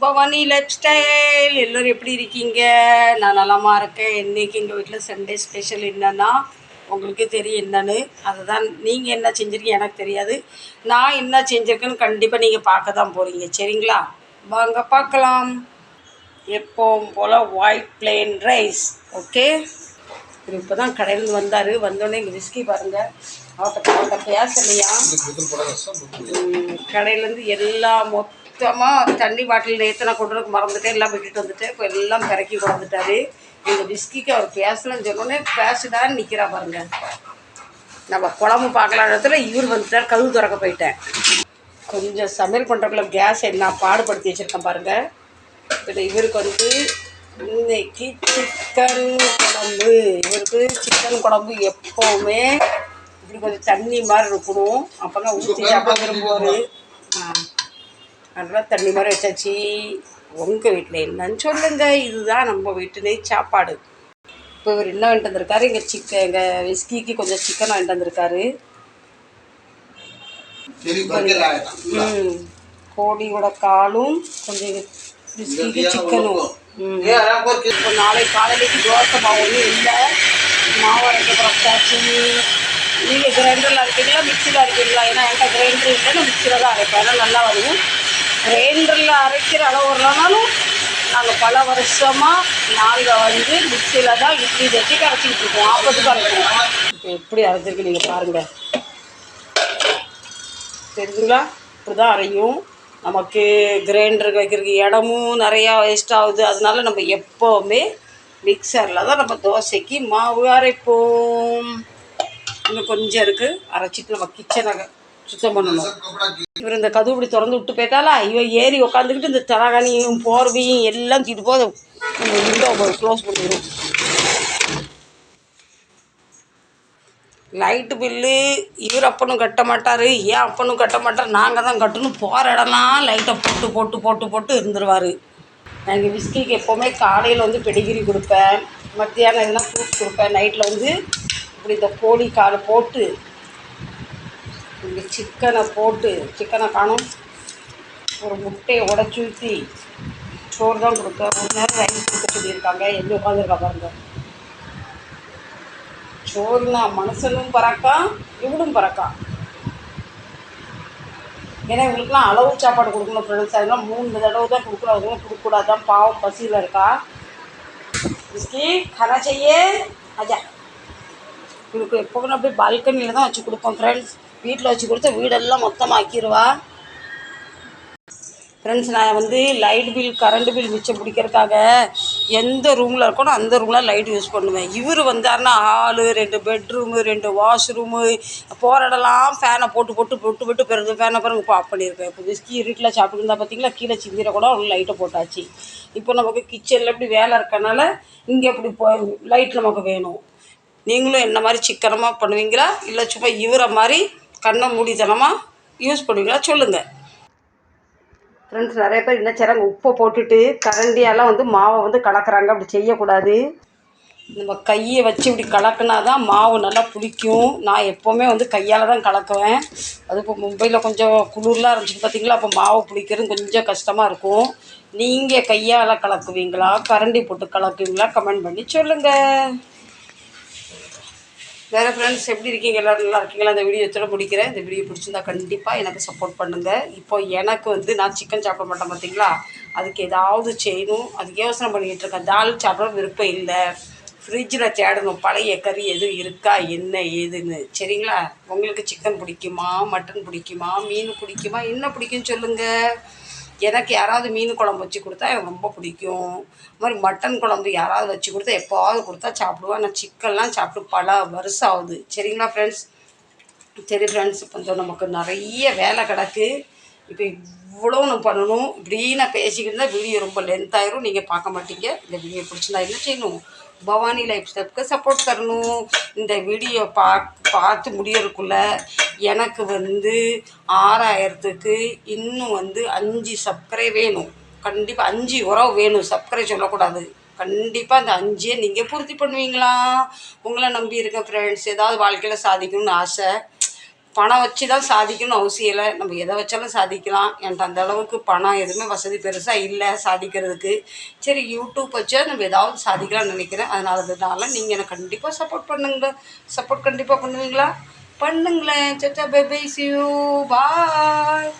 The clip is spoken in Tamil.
பவானி லைஃப் ஸ்டைல் எல்லோரும் எப்படி இருக்கீங்க? நான் நலமாக இருக்கேன். இன்றைக்கி எங்கள் வீட்டில் சண்டே ஸ்பெஷல் என்னன்னா உங்களுக்கு தெரியும் என்னன்னு. அதுதான் நீங்கள் என்ன செஞ்சுருக்கீங்க எனக்கு தெரியாது. நான் என்ன செஞ்சுருக்கேன்னு கண்டிப்பாக நீங்கள் பார்க்க தான் போகிறீங்க சரிங்களா? வாங்க பார்க்கலாம். எப்பவும் போல் ஒயிட் பிளேன் ரைஸ் ஓகே இப்போ தான் கடையிலேருந்து வந்தார். வந்தோடனே இங்கே விஸ்கி பாருங்கள் அவர்கிட்ட அவர்கிட்ட பேசலையா? கடையிலேருந்து எல்லாம் சுத்தமாக தண்ணி பாட்டில் நேற்று நான் கொண்டு வந்து மறந்துட்டேன் எல்லாம் விட்டுட்டு வந்துட்டேன். இப்போ எல்லாம் பிறக்கி கொண்டு வந்துட்டாரு. எங்கள் விஸ்கிக்கு அவர் பேசணும்னு சொன்னோடனே பேசுடான்னு நிற்கிறா பாருங்க. நம்ம குழம்பு பார்க்கலாம் இடத்துல இவர் வந்துட்டார் கழுவு திறக்க போயிட்டேன் கொஞ்சம் சமையல் பண்ணுறக்குள்ள கேஸ் என்ன பாடுபடுத்தி வச்சுருக்கேன் பாருங்கள் இப்போ இவருக்கு வந்து இன்னைக்கு சிக்கன் குழம்பு. இவருக்கு சிக்கன் குழம்பு எப்போவுமே இப்படி கொஞ்சம் தண்ணி மாதிரி இருக்கணும். அப்போ தான் ஊற்றி சாப்பிட விரும்புவார். அதெல்லாம் தண்ணி மாதிரி வச்சாச்சு. உங்கள் வீட்டில் என்னன்னு சொல்லுங்க. இதுதான் நம்ம வீட்டிலே சாப்பாடு. இப்போ இவர் என்ன வாங்கிட்டு வந்திருக்காரு? எங்கள் சிக்கன் எங்கள் விஸ்கிக்கு கொஞ்சம் சிக்கன் வாங்கிட்டு வந்திருக்காரு. ம். கோழியோட காலும் கொஞ்சம் விஸ்கிக்கு சிக்கனும் இப்போ நாளை காலையிலேக்கு தோசை மாவு ஒன்றும் இல்லை. மாவு அரைக்க நீங்கள் கிரைண்டரில் அரைப்பீங்களா மிக்சியில் அரைப்பீங்களா? ஏன்னா என்கிட்ட கிரைண்டர் இல்லை நான் மிக்சியில் தான் அரைப்பேன். அதனால் நல்லா வரும். கிரைண்டரில் அரைக்கிற அளவு வரலனாலும் நாங்கள் பல வருஷமாக நாங்கள் வந்து மிக்சியில் தான் இட்லி தட்டி அரைச்சிக்கிட்டு இருக்கோம். ஆப்பத்துக்கு அரைக்கணும் இப்போ எப்படி அரைச்சிருக்கு நீங்கள் பாருங்கள் தெரியுதுங்களா இப்படி தான் அரையும். நமக்கு கிரைண்டருக்கு வைக்கிறதுக்கு இடமும் நிறையா வேஸ்ட் ஆகுது. அதனால நம்ம எப்போவுமே மிக்சரில் தான் நம்ம தோசைக்கு மாவு அரைப்போம். இன்னும் கொஞ்சம் இருக்குது அரைச்சிட்டு நம்ம கிச்சனை சுத்தம் பண்ணணும். இவர் இந்த கதவு இப்படி திறந்து விட்டு போயிட்டாலா இவன் ஏறி உட்காந்துக்கிட்டு இந்த தலகாணியும் போர்வையும் எல்லாம் தூக்கிட்டு போது விண்டோ க்ளோஸ் பண்ணிடும் லைட்டு பில்லு இவர் அப்பனும் கட்ட மாட்டார் ஏன் அப்பனும் கட்ட மாட்டார் நாங்கள் தான் கட்டணும். போகிற இடம்லாம் லைட்டை போட்டு போட்டு போட்டு போட்டு இருந்துருவார். நாங்கள் விஸ்கிக்கு எப்போவுமே காலையில் வந்து பெடிகிரி கொடுப்பேன். மத்தியானம் எதுனா ஃப்ரூட்ஸ் கொடுப்பேன். நைட்டில் வந்து இப்படி இந்த கோழி காலை போட்டு இந்த சிக்கனை போட்டு சிக்கனை காணும். ஒரு முட்டையை உடச்சி ஊற்றி சோறு தான் கொடுக்க. ஒரு நேரம் ரைஸ் கொடுக்க சொல்லியிருக்காங்க. எங்கே உட்காந்துருக்கா பாருங்க. சோறுனா மனுஷனும் பறக்கான் இவனும் பறக்கான். ஏன்னா இவங்களுக்குலாம் அளவு சாப்பாடு கொடுக்கணும் ஃப்ரெண்ட்ஸ் அதெல்லாம் மூணு தடவை தான் கொடுக்கணும். அதுவும் கொடுக்கக்கூடாது தான் பாவம் பசியில் இருக்கா? இஸ்கி கனா செய்ய. அஜா. இவங்களுக்கு எப்போ அப்படியே பால்கனியில் தான் வச்சு கொடுப்போம் ஃப்ரெண்ட்ஸ் வீட்டில் வச்சு கொடுத்து வீடெல்லாம் மொத்தமாக ஆக்கிடுவா ஃப்ரெண்ட்ஸ் நான் வந்து லைட் பில் கரண்ட் பில் மிச்சம் பிடிக்கிறதுக்காக எந்த ரூமில் இருக்கணும் அந்த ரூமில் லைட் யூஸ் பண்ணுவேன். இவர் வந்தாருன்னா ஹாலு ரெண்டு பெட்ரூமு ரெண்டு வாஷ்ரூமு போகிற இடம்லாம் ஃபேனை போட்டு போட்டு போட்டு போட்டு பிறகு ஃபேனை பிறகு இப்போ ஆஃப் பண்ணியிருப்பேன் இப்போ விஸ்கி இருட்டில் சாப்பிட்டுருந்தா பார்த்தீங்களா கீழே சிந்திர கூட அவங்க லைட்டை போட்டாச்சு. இப்போ நமக்கு கிச்சனில் இப்படி வேலை இருக்கனால இங்கே இப்படி போ லைட் நமக்கு வேணும். நீங்களும் என்ன மாதிரி சிக்கனமாக பண்ணுவீங்களா? இல்லை சும்மா இவரை மாதிரி கண்ணை மூடித்தனமாக யூஸ் பண்ணுவீங்களா? சொல்லுங்கள் ஃப்ரெண்ட்ஸ் நிறைய பேர் என்ன செய்கிறாங்க உப்பை போட்டுட்டு கரண்டியாலாம் வந்து மாவை வந்து கலக்குறாங்க. அப்படி செய்யக்கூடாது. நம்ம கையை வச்சு இப்படி கலக்குனா தான் மாவு நல்லா புளிக்கும். நான் எப்போவுமே வந்து கையால் தான் கலக்குவேன். அது இப்போ மும்பையில் கொஞ்சம் குளிர்லாம் இருந்துச்சு பார்த்தீங்களா அப்போ மாவு புளிக்கிறது கொஞ்சம் கஷ்டமாக இருக்கும். நீங்கள் கையால் கலக்குவீங்களா? கரண்டி போட்டு கலக்குவீங்களா? கமெண்ட் பண்ணி சொல்லுங்கள் வேறு ஃப்ரெண்ட்ஸ் எப்படி இருக்கீங்க? எல்லோரும் நல்லா இருக்கீங்களா? இந்த வீடியோ எத்தனை முடிக்கிறேன் இந்த வீடியோ பிடிச்சிருந்தா கண்டிப்பாக எனக்கு சப்போர்ட் பண்ணுங்கள் இப்போ எனக்கு வந்து நான் சிக்கன் சாப்பிட மாட்டேன் பார்த்தீங்களா அதுக்கு ஏதாவது செய்யணும். அதுக்கு யோசனை பண்ணிக்கிட்டு இருக்கேன். தால் சாப்பிட விருப்பம் இல்லை. ஃப்ரிட்ஜில் தேடணும். பழைய கறி எதுவும் இருக்கா? என்ன ஏதுன்னு. சரிங்களா? உங்களுக்கு சிக்கன் பிடிக்குமா? மட்டன் பிடிக்குமா? மீன் பிடிக்குமா? என்ன பிடிக்கும்னு சொல்லுங்கள் எனக்கு யாராவது மீன் குழம்பு வச்சு கொடுத்தா எனக்கு ரொம்ப பிடிக்கும். இது மாதிரி மட்டன் குழம்பு யாராவது வச்சு கொடுத்தா எப்போவாவது கொடுத்தா சாப்பிடுவேன் நான் சிக்கன்லாம் சாப்பிட்டு பல வருஷம் ஆகுது. சரிங்களா ஃப்ரெண்ட்ஸ் சரி ஃப்ரெண்ட்ஸ் கொஞ்சம் நமக்கு நிறைய வேலை கிடக்கு. இப்போ இவ்வளோ நான் பண்ணணும். இப்படி நான் பேசிக்கிட்டு இருந்தால் வீடியோ ரொம்ப லென்த் ஆயிரும். நீங்கள் பார்க்க மாட்டீங்க. இந்த வீடியோ பிடிச்சிருந்தா என்ன செய்யணும்? பவானி லைஃப் ஸ்டெப்க்கு சப்போர்ட் தரணும். இந்த வீடியோ பா பார்த்து முடியறதுக்குள்ள எனக்கு வந்து ஆறாயிரத்துக்கு இன்னும் வந்து அஞ்சு சப்ஸ்கிரைப் வேணும். கண்டிப்பாக அஞ்சு உறவு வேணும். சப்ஸ்கிரைப் சொல்லக்கூடாது. கண்டிப்பாக அந்த அஞ்சே நீங்கள் பூர்த்தி பண்ணுவீங்களா? உங்களை நம்பி இருக்கேன் ஃப்ரெண்ட்ஸ் ஏதாவது வாழ்க்கையில் சாதிக்கணும்னு ஆசை. பணம் வச்சு தான் சாதிக்கணும்னு அவசியம் இல்லை. நம்ம எதை வச்சாலும் சாதிக்கலாம். என்கிட்ட அந்த அளவுக்கு பணம் எதுவுமே வசதி பெருசாக இல்லை சாதிக்கிறதுக்கு. சரி யூடியூப் வச்சா நம்ம ஏதாவது சாதிக்கலாம்னு நினைக்கிறேன். அதனால அதனால நீங்கள் எனக்கு கண்டிப்பாக சப்போர்ட் பண்ணுங்களேன் சப்போர்ட் கண்டிப்பாக பண்ணுவீங்களா? பண்ணுங்களேன். சச்சா பை சியூ பாய்